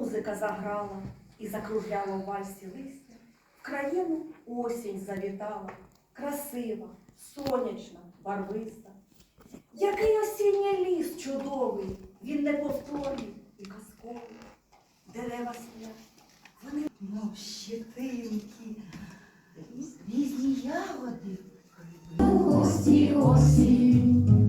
музика заграла і закругляла в вальсі листя, в країну осінь завітала, красива, сонячна, барвиста. Який осінній ліс чудовий, він неповторний і казковий. Дерева сплять, вони мов щитинки, різні ягоди. Гості осінь.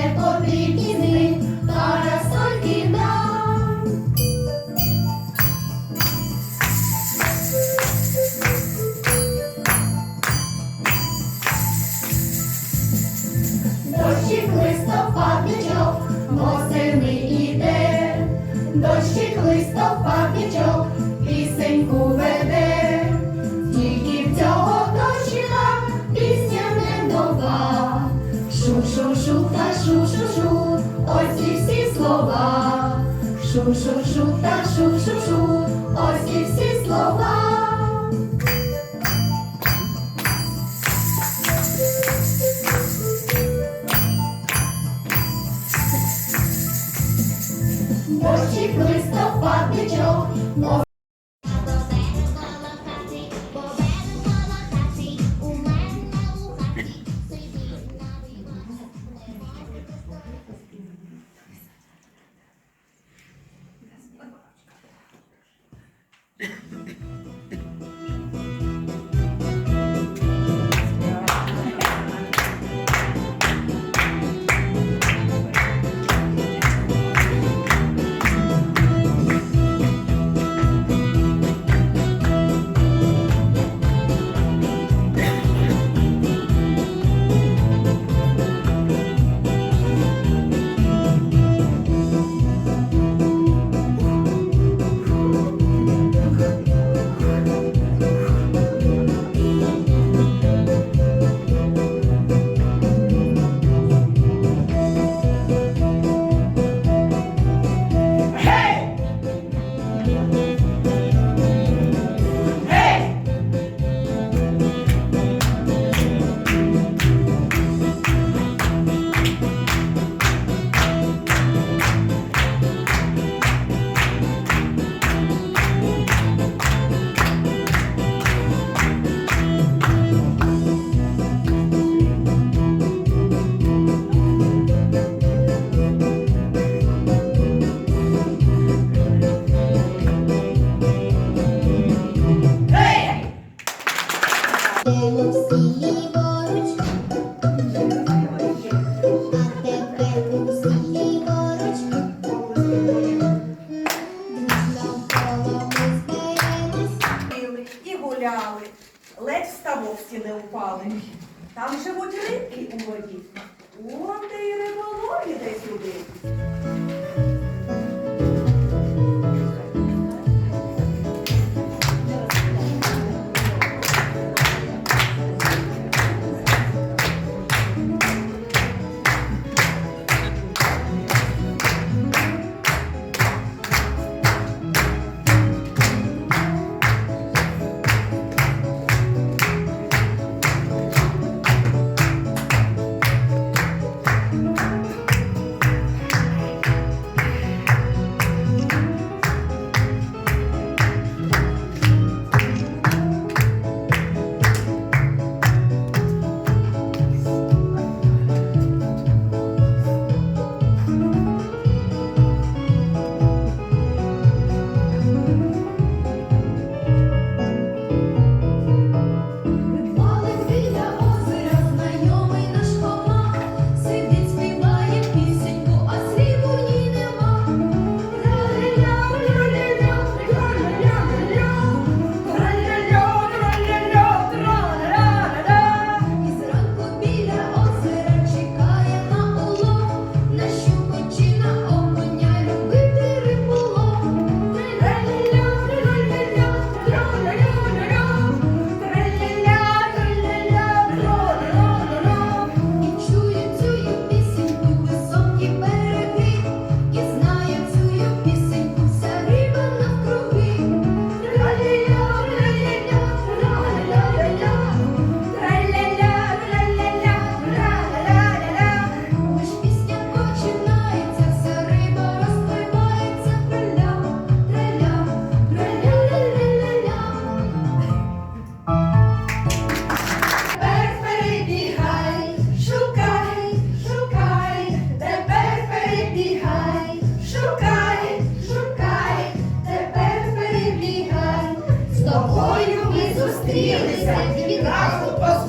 не потрібні, та раз тільки 数数数，大数数数。вовсі не впали. Там живуть рибки у воді. Он де й риболові десь люди.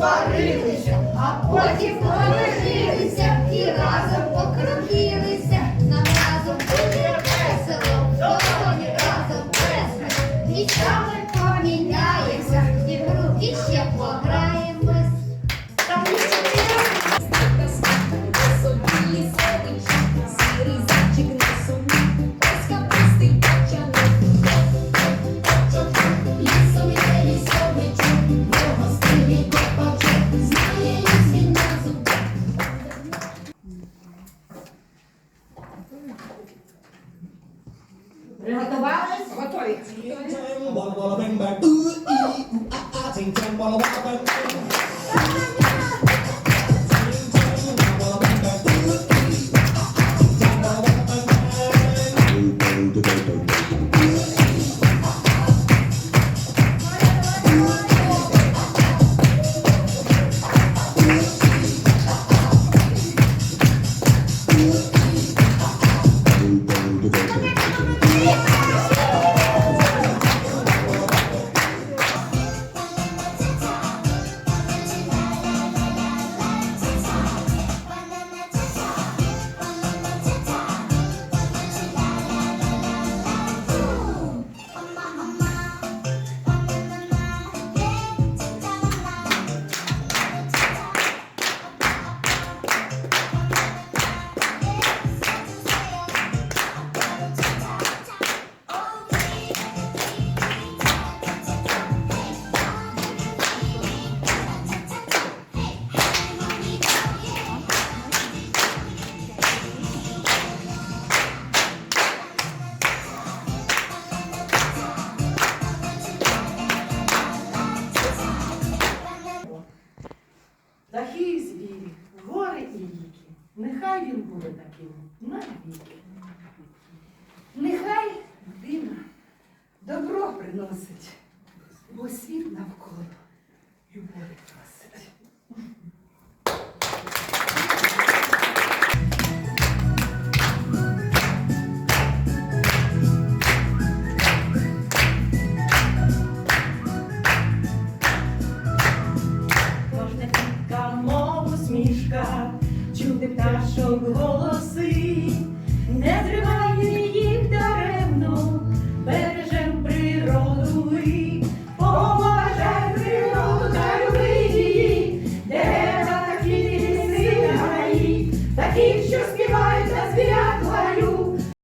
посварилися, а потім. Washington. Walla, walla, walla. Дорогий звірі, гори і віки, нехай він буде таким навіки. Нехай людина добро приносить, бо світ навколо любові просить. Пташок голоси,